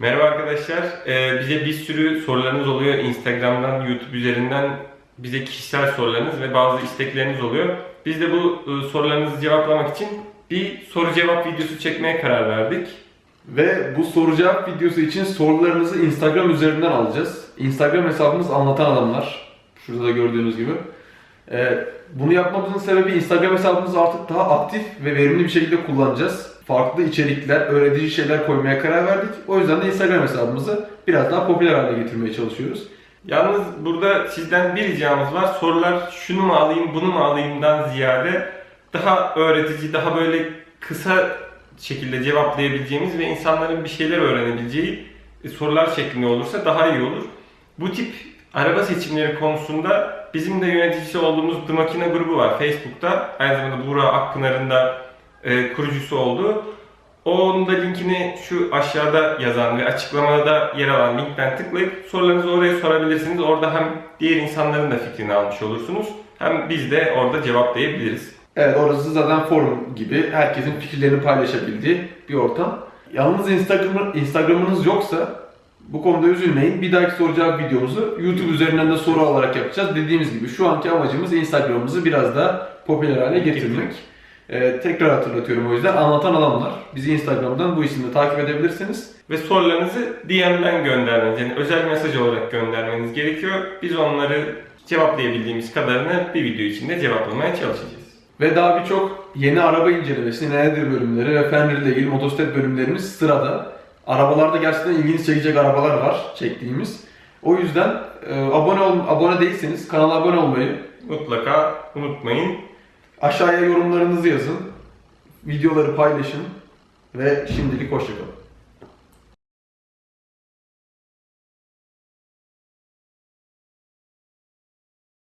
Merhaba arkadaşlar. Ee, bize bir sürü sorularınız oluyor. Instagram'dan, YouTube üzerinden bize kişisel sorularınız ve bazı istekleriniz oluyor. Biz de bu e, sorularınızı cevaplamak için bir soru cevap videosu çekmeye karar verdik. Ve bu soru cevap videosu için sorularınızı Instagram üzerinden alacağız. Instagram hesabımız Anlatan Adamlar. Şurada da gördüğünüz gibi. Ee, bunu yapmamızın sebebi Instagram hesabımızı artık daha aktif ve verimli bir şekilde kullanacağız. Farklı içerikler, öğretici şeyler koymaya karar verdik. O yüzden de Instagram hesabımızı biraz daha popüler hale getirmeye çalışıyoruz. Yalnız burada sizden bir ricamız var. Sorular şunu mu alayım, bunu mu alayımdan ziyade daha öğretici, daha böyle kısa şekilde cevaplayabileceğimiz ve insanların bir şeyler öğrenebileceği e, sorular şeklinde olursa daha iyi olur. Bu tip araba seçimleri konusunda bizim de yöneticisi olduğumuz The Makina grubu var Facebook'ta. Aynı zamanda Buğra Akpınar'ın da e, kurucusu oldu. Onun da linkini şu aşağıda yazan ve açıklamada yer alan linkten tıklayıp sorularınızı oraya sorabilirsiniz. Orada hem diğer insanların da fikrini almış olursunuz. Hem biz de orada cevaplayabiliriz. Evet orası zaten forum gibi herkesin fikirlerini paylaşabildiği bir ortam. Yalnız Instagram, Instagram'ınız yoksa bu konuda üzülmeyin. Bir dahaki soru cevap videomuzu YouTube üzerinden de soru alarak yapacağız. Dediğimiz gibi şu anki amacımız Instagram'ımızı biraz daha popüler hale getirmek. Ee, tekrar hatırlatıyorum o yüzden anlatan adamlar. Bizi Instagram'dan bu isimle takip edebilirsiniz. Ve sorularınızı DM'den göndermeniz, yani özel mesaj olarak göndermeniz gerekiyor. Biz onları cevaplayabildiğimiz kadarını bir video içinde cevaplamaya çalışacağız. Ve daha birçok yeni araba incelemesi, nedir bölümleri ve Fenrir ile ilgili motosiklet bölümlerimiz sırada. Arabalarda gerçekten ilginizi çekecek arabalar var çektiğimiz. O yüzden e, abone ol, abone değilseniz kanala abone olmayı, Mutlaka unutmayın. aşağıya yorumlarınızı yazın, videoları paylaşın ve şimdilik hoşçakalın.